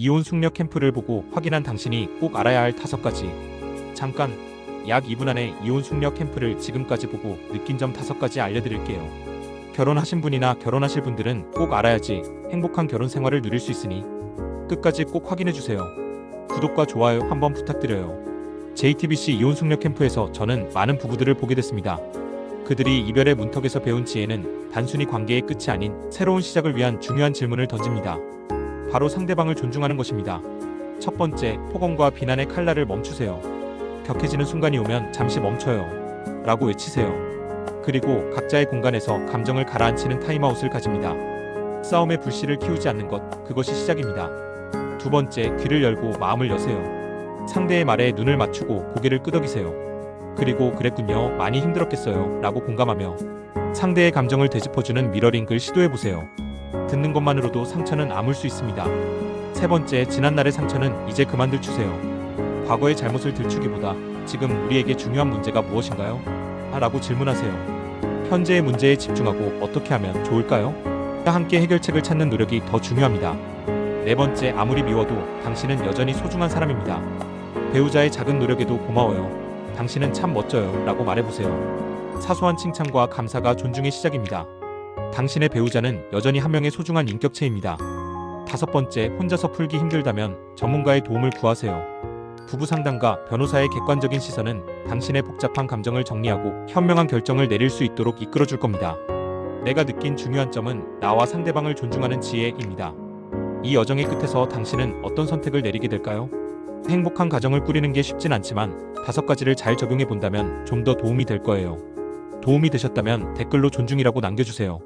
이혼 숙녀 캠프를 보고 확인한 당신이 꼭 알아야 할 다섯 가지. 잠깐, 약 2분 안에 이혼 숙녀 캠프를 지금까지 보고 느낀 점 다섯 가지 알려드릴게요. 결혼하신 분이나 결혼하실 분들은 꼭 알아야지 행복한 결혼 생활을 누릴 수 있으니 끝까지 꼭 확인해주세요. 구독과 좋아요 한번 부탁드려요. JTBC 이혼 숙녀 캠프에서 저는 많은 부부들을 보게 됐습니다. 그들이 이별의 문턱에서 배운 지혜는 단순히 관계의 끝이 아닌 새로운 시작을 위한 중요한 질문을 던집니다. 바로 상대방을 존중하는 것입니다. 첫 번째, 폭언과 비난의 칼날을 멈추세요. 격해지는 순간이 오면 잠시 멈춰요. 라고 외치세요. 그리고 각자의 공간에서 감정을 가라앉히는 타임아웃을 가집니다. 싸움의 불씨를 키우지 않는 것, 그것이 시작입니다. 두 번째, 귀를 열고 마음을 여세요. 상대의 말에 눈을 맞추고 고개를 끄덕이세요. 그리고 그랬군요. 많이 힘들었겠어요. 라고 공감하며 상대의 감정을 되짚어주는 미러링글 시도해보세요. 듣는 것만으로도 상처는 아물 수 있습니다. 세 번째, 지난날의 상처는 이제 그만들 주세요. 과거의 잘못을 들추기보다 지금 우리에게 중요한 문제가 무엇인가요? 아, 라고 질문하세요. 현재의 문제에 집중하고 어떻게 하면 좋을까요? 함께 해결책을 찾는 노력이 더 중요합니다. 네 번째, 아무리 미워도 당신은 여전히 소중한 사람입니다. 배우자의 작은 노력에도 고마워요. 당신은 참 멋져요. 라고 말해보세요. 사소한 칭찬과 감사가 존중의 시작입니다. 당신의 배우자는 여전히 한 명의 소중한 인격체입니다. 다섯 번째, 혼자서 풀기 힘들다면 전문가의 도움을 구하세요. 부부 상담가 변호사의 객관적인 시선은 당신의 복잡한 감정을 정리하고 현명한 결정을 내릴 수 있도록 이끌어 줄 겁니다. 내가 느낀 중요한 점은 나와 상대방을 존중하는 지혜입니다. 이 여정의 끝에서 당신은 어떤 선택을 내리게 될까요? 행복한 가정을 꾸리는 게 쉽진 않지만 다섯 가지를 잘 적용해 본다면 좀 더 도움이 될 거예요. 도움이 되셨다면 댓글로 존중이라고 남겨주세요.